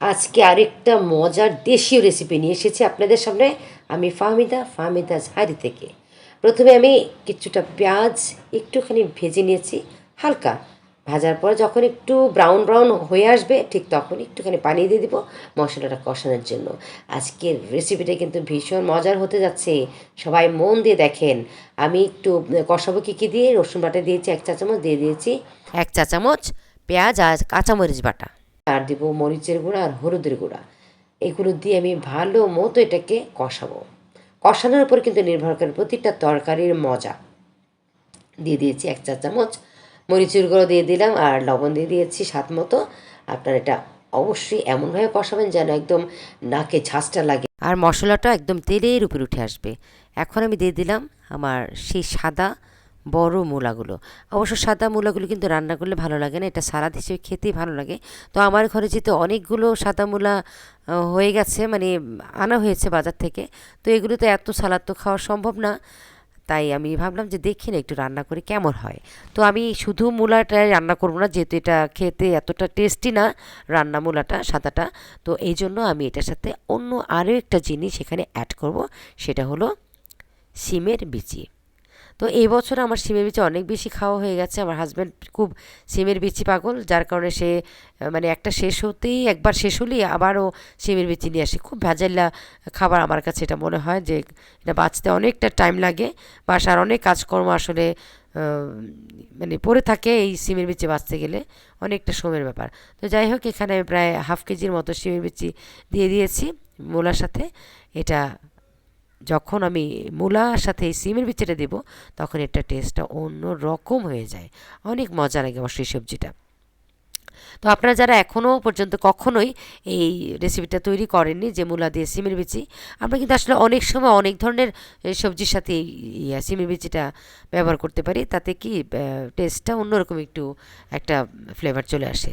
আজকে আরেকটা মজার দেশীয় রেসিপি নিয়ে এসেছি আপনাদের সামনে, আমি ফাহমিদা ফাহমিদা ঝাড়ি থেকে। প্রথমে আমি কিছুটা পেঁয়াজ একটুখানি ভেজে নিয়েছি, হালকা। ভাজার পর যখন একটু ব্রাউন ব্রাউন হয়ে আসবে, ঠিক তখন একটুখানি পানি দিয়ে দিব মশলাটা কষানোর জন্য। আজকের রেসিপিটা কিন্তু ভীষণ মজার হতে যাচ্ছে। সবাই মন দিয়ে দেখেন। আমি একটু কষাবো কী কী দিয়ে? রসুন বাটা দিয়েছি, এক চা চামচ, দিয়ে দিয়েছি এক চা চামচ পেঁয়াজ আর কাঁচামরিচ বাটা। আর দিব মরিচের গুঁড়া আর হলুদের গুঁড়া। এগুলো দিয়ে আমি ভালো মতো এটাকে কষাবো। কষানোর উপর কিন্তু নির্ভর করে প্রতিটা তরকারির মজা। দিয়ে দিয়েছি এক চা চামচ। মরিচের গুঁড়ো দিয়ে দিলাম আর লবণ দিয়ে দিয়েছি স্বাদ মতো। আপনার এটা অবশ্যই এমনভাবে কষাবেন যেন একদম নাকে ঝাঁসটা লাগে। আর মশলাটা একদম তেলের উপরে উঠে আসবে। এখন আমি দিয়ে দিলাম আমার সেই সাদা বড় মূলাগুলো। অবশ্য সাদা মূলাগুলো কিন্তু রান্না করলে ভালো লাগে না, এটা সালাদ হিসেবে খেতেই ভালো লাগে। তো আমার ঘরে যেহেতু অনেকগুলো সাদা মূলা হয়ে গেছে মানে আনা হয়েছে বাজার থেকে, তো এগুলো তো এত সালাদ তো খাওয়া সম্ভব না। তাই আমি ভাবলাম যে দেখি না একটু রান্না করে কেমন হয়। তো আমি শুধু মূলাটাই রান্না করব না, যেহেতু এটা খেতে এতটা টেস্টি না, রান্না মূলাটা, সাদাটা, তো এই জন্য আমি এটার সাথে অন্য আরও একটা জিনিস এখানে অ্যাড করব, সেটা হলো সিমের বিচি। তো এই বছর আমার সিমের বিচি অনেক বেশি খাওয়া হয়ে গেছে। আমার হাজব্যান্ড খুব সিমের বিচি পাগল, যার কারণে সে মানে একটা শেষ হতেই, একবার শেষ হলেই আবারও সিমের বিচি নিয়ে আসে। খুব ভেজাল্লা খাবার আমার কাছে এটা মনে হয় যে, এটা বাঁচতে অনেকটা টাইম লাগে। বাসার অনেক কাজকর্ম আসলে মানে পড়ে থাকে এই সিমের বিচি বাঁচতে গেলে। অনেকটা সময়ের ব্যাপার। তো যাই হোক, এখানে আমি প্রায় হাফ কেজির মতো সিমের বিচি দিয়ে দিয়েছি মূলার সাথে। এটা যখন আমি মূলার সাথে এই সিমের বিচিটা দেব, তখন এটা টেস্টটা অন্য রকম হয়ে যায়। অনেক মজা লাগে অবশ্যই এই সবজিটা। তো আপনারা যারা এখনও পর্যন্ত কখনোই এই রেসিপিটা তৈরি করেননি, যে মূলা দিয়ে সিমের বিচি, আমরা কিন্তু আসলে অনেক সময় অনেক ধরনের সবজির সাথে এই সিমের বিচিটা ব্যবহার করতে পারি, তাতে কি টেস্টটা অন্যরকম একটু একটা ফ্লেভার চলে আসে।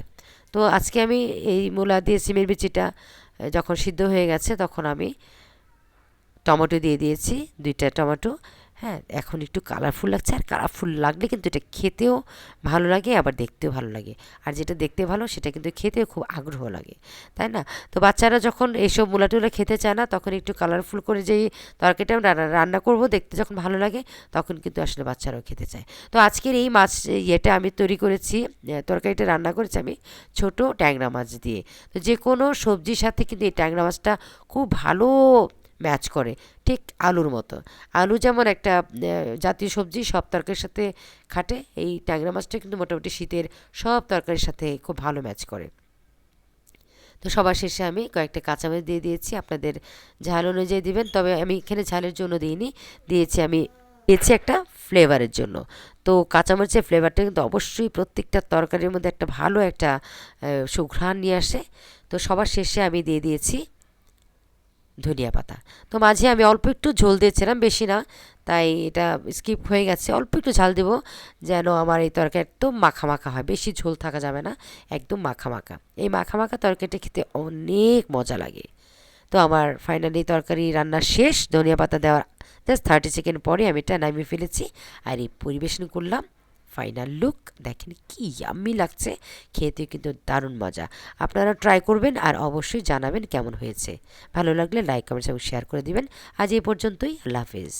তো আজকে আমি এই মূলা দিয়ে সিমের বিচিটা যখন সিদ্ধ হয়ে গেছে, তখন আমি টমেটো দিয়ে দিয়েছি, দুইটা টমেটো। হ্যাঁ এখন একটু কালারফুল লাগছে, আর কালারফুল লাগলে কিন্তু এটা খেতেও ভালো লাগে, আবার দেখতেও ভালো লাগে। আর যেটা দেখতে ভালো, সেটা কিন্তু খেতেও খুব আগ্রহ লাগে, তাই না? তো বাচ্চারা যখন এইসব মূলাটুলা খেতে চায় না, তখন একটু কালারফুল করে যেই তরকারিটা আমরা রান্না- করব, দেখতে যখন ভালো লাগে, তখন কিন্তু আসলে বাচ্চারাও খেতে চায়। তো আজকের এই মাছ ইয়েটা আমি তৈরি করেছি তরকারিটা রান্না করেছি আমি ছোট ট্যাংরা মাছ দিয়ে। তো যে কোনো সবজির সাথে কিন্তু এই ট্যাংরা মাছটা খুব ভালো ম্যাচ করে, ঠিক আলুর মতো। আলু যেমন একটা জাতীয় সবজি, সব তরকারির সাথে খাটে, এই ট্যাংরা মাছটা কিন্তু মোটামুটি শীতের সব তরকারির সাথে খুব ভালো ম্যাচ করে। তো সবার শেষে আমি কয়েকটা কাঁচামরিচ দিয়ে দিয়েছি, আপনাদের ঝাল অনুযায়ী দিবেন, তবে আমি এখানে ঝালের জন্য দিইনি, দিয়েছি আমি দিয়েছি একটা ফ্লেভারের জন্য। তো কাঁচামরিচের ফ্লেভারটা কিন্তু অবশ্যই প্রত্যেকটা তরকারির মধ্যে একটা ভালো একটা সুঘ্রাণ নিয়ে আসে। তো সবার শেষে আমি দিয়ে দিয়েছি ধনিয়া পাতা তো মাঝে আমি অল্প একটু ঝোল দিয়েছিলাম, বেশি না, তাই এটা স্কিপ হয়ে গেছে। অল্প একটু ঝাল দেব যেন আমার এই তরকারি একদম মাখা মাখা হয়, বেশি ঝোল থাকা যাবে না, একদম মাখা মাখা এই মাখা মাখা তরকারিটা খেতে অনেক মজা লাগে। তো আমার ফাইনালি তরকারি রান্না শেষ ধনিয়া পাতা দেওয়ার জাস্ট থার্টি সেকেন্ড পরে আমি এটা নামিয়ে ফেলেছি, আর এই পরিবেশন করলাম। ফাইনাল লুক দেখেন কি ইয়াম্মি লাগছে। খেতে কিন্তু দারুণ মজা। আপনারা ট্রাই করবেন আর অবশ্যই জানাবেন কেমন হয়েছে। ভালো লাগলে লাইক কমেন্টস এবং শেয়ার করে দিবেন। আজ এই পর্যন্তই, আল্লাহ হাফিজ।